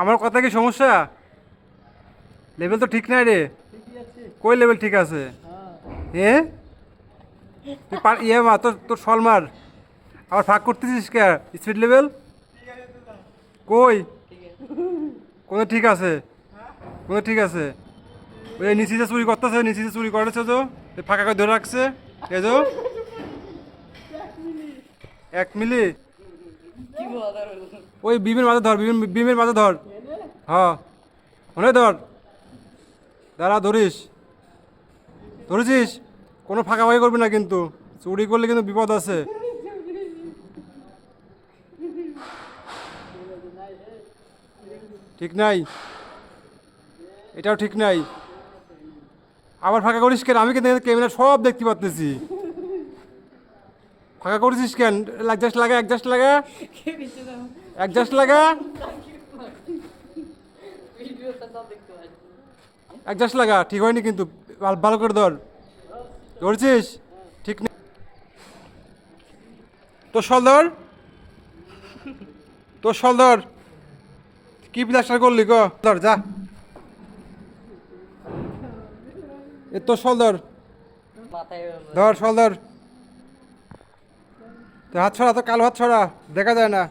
আমার কথা কি সমস্যা? লেভেল তো ঠিক নাই রে। কই লেভেল ঠিক আছে? এ? পার ইয়ে মা তোর তোর সলমার আবার ফাঁক করতেছিস কে? স্পিড লেভেল কই? কোনো ঠিক আছে? কোনো ঠিক আছে? ওই নিচে চুরি করতেছে নিচে চুরি করেছে তো। ফাঁকা করে ধরে রাখছে। এই এক মিলি ওই বিমের মাঝে ধর বিমের বিমের মাঝে ধর। হ্যাঁ। মনে ধর। দাঁড়া, ধরিস। ধরেছিস? কোনো ফাঁকা ফাঁকি করবি না কিন্তু। চুরি করলে কিন্তু বিপদ আছে। ঠিক নাই। এটাও ঠিক নাই। আবার ফাঁকা করিস কেন? আমি কিন্তু ক্যামেরা সব দেখতে পাচ্তেছি ফাঁকা করেছিস কেন? একজাস্ট লাগা একজাস্ট লাগা। একজাস্ট লাগা। একজাস্ট লাগা ঠিক হয়নি কিন্তু। ভাল- করে ধর। ধরছিস? ঠিক নেই তোর সল ধর। তোর সল ধর। কি প্লাস্টার করলি গো ধর যা। এ তোর সল ধর। ধর সল ধর। তোর হাত ছড়া তো কালো হাত ছড়া দেখা যায় না।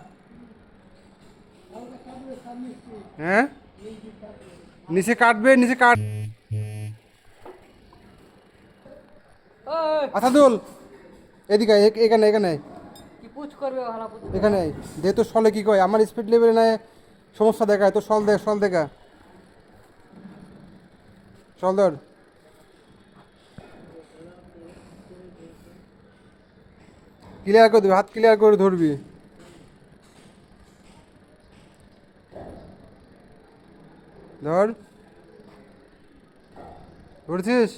হ্যাঁ? নিচে কাটবে নিচে কাট। আসাদুল এদিকে এখানে এখানে এখানে। দে তোর সলে কি কয়? আমার স্পিড লেভেলে নাই সমস্যা দেখায়। তোর সল দেখ সল দেখা। সল ধর। ক্লিয়ার করে দিবি, হাত ক্লিয়ার করে ধরবি। ধর। ধরছিস?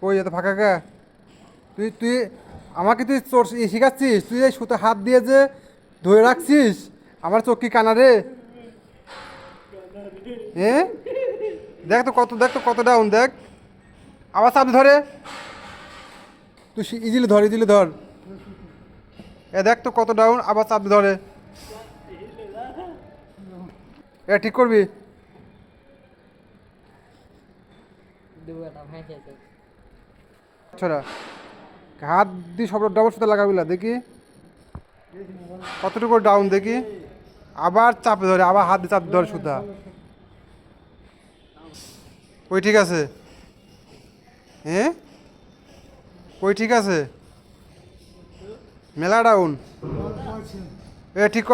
কই এত ফাঁকা কা? তুই তুই আমাকে তুই চোর শিখাচ্ছিস? তুই এই সুতো হাত দিয়ে যে ধরে রাখছিস, আমার চোখ কি কানা রে। হ্যাঁ দেখ তো কত, দেখ তো কত ডাউন দেখ। আবার চাপ ধরে। তুই ইজিলি ধর ইজিলি ধর। এ দেখ তো কত ডাউন আবার চাপ ধরে। এ ঠিক করবি? হাত দিয়ে সব ডাবল সুতা লাগাবি না, দেখি। কতটুকু ডাউন দেখি। আবার চাপ ধরে, আবার হাত দিয়ে চাপ ধরে সুতা। ওই ঠিক আছে? হ্যাঁ? ওই ঠিক আছে? মেলা ডাউন। এ ঠিক